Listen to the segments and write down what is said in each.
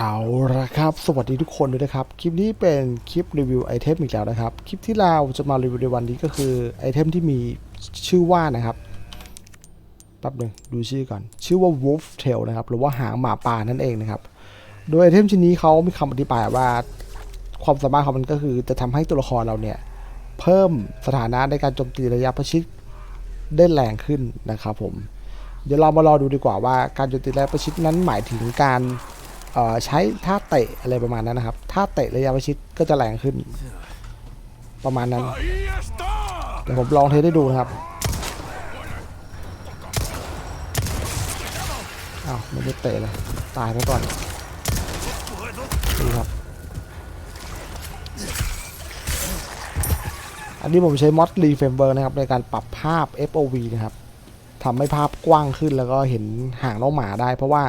เอาละครับ สวัสดีทุกคนด้วยนะครับ คลิปนี้เป็นคลิปรีวิวไอเทมอีกแล้วนะครับ คลิปที่เราจะมารีวิวในวันนี้ก็คือไอเทมที่มีชื่อว่านะครับแป๊บหนึงดูชื่อก่อน ชื่อว่า Wolf Tail นะครับ หรือว่าหางหมาป่านั่นเองนะครับ โดยไอเทมชิ้นนี้เขามีคำอธิบายว่า ความสามารถของมันก็คือจะทำให้ตัวละครเราเนี่ย เพิ่มสถานะในการโจมตีระยะประชิดได้แรงขึ้นนะครับผม เดี๋ยวเรามารอดูดีกว่าว่าการโจมตีระยะประชิดนั้นหมายถึงการ ใช้ท่าเตะอะไรประมาณนั้นนะครับท่าเตะระยะประชิดก็จะแรงขึ้น ประมาณนั้นเดี๋ยวผมลองเทสให้ดูนะครับอ้าวไม่ได้เตะเลยตายไปก่อนนี่ครับอันนี้ผมใช้มอดรีเฟมเบอร์นะครับในการปรับภาพ FOV นะครับทำให้ภาพกว้างขึ้นแล้วก็เห็นห่างน้องหมาได้เพราะว่า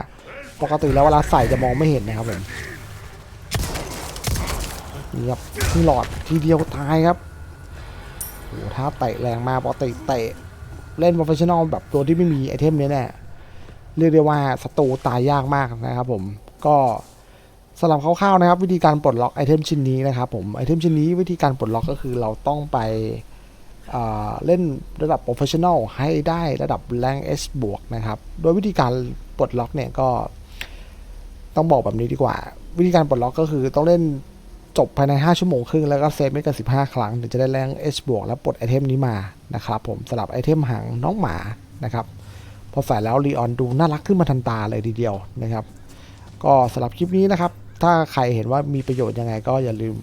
ปกติแล้วเวลาใส่จะมองไม่เห็นนะครับผมนี่ครับที่หลอดทีเดียวตายครับโอ้โหถ้าเตะแรงมากปกติเตะเล่นโปรเฟชชั่นอลแบบตัวที่ไม่มีไอเทมเนี้ยเนี่ยเรียกได้ว่าศัตรูตายยากมากนะครับผมก็สำหรับคร่าวๆนะครับ วิธีการปลดล็อกไอเทมชิ้นนี้นะครับผมไอเทมชิ้นนี้วิธีการปลดล็อกก็คือเราต้องไปเล่นระดับโปรเฟชชั่นอลให้ได้ระดับแรง S บวกนะครับ โดยวิธีการปลดล็อกเนี่ยก็ ต้องบอกแบบนี้ดีกว่า วิธีการปลดล็อกก็คือต้องเล่นจบภายใน 5 ชั่วโมงครึ่ง แล้วก็เซฟไม่เกิน15 ครั้งถึงจะได้แรง H บวกแล้วปลดไอเทมนี้มานะครับผมสำหรับไอเทมหางน้องหมานะครับ พอใส่แล้วรีออนดูน่ารักขึ้นมาทันตาเลยทีเดียวนะครับ ก็สำหรับคลิปนี้นะครับ ถ้าใครเห็นว่ามีประโยชน์ยังไงก็อย่าลืม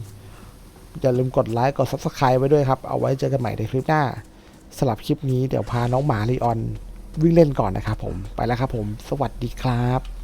อย่าลืมกดไลค์กด Subscribe ไว้ด้วยครับ เอาไว้เจอกันใหม่ในคลิปหน้าสำหรับคลิปนี้เดี๋ยวพาน้องหมาลีออนวิ่งเล่นก่อนนะครับผมไปแล้วครับผม สวัสดีครับ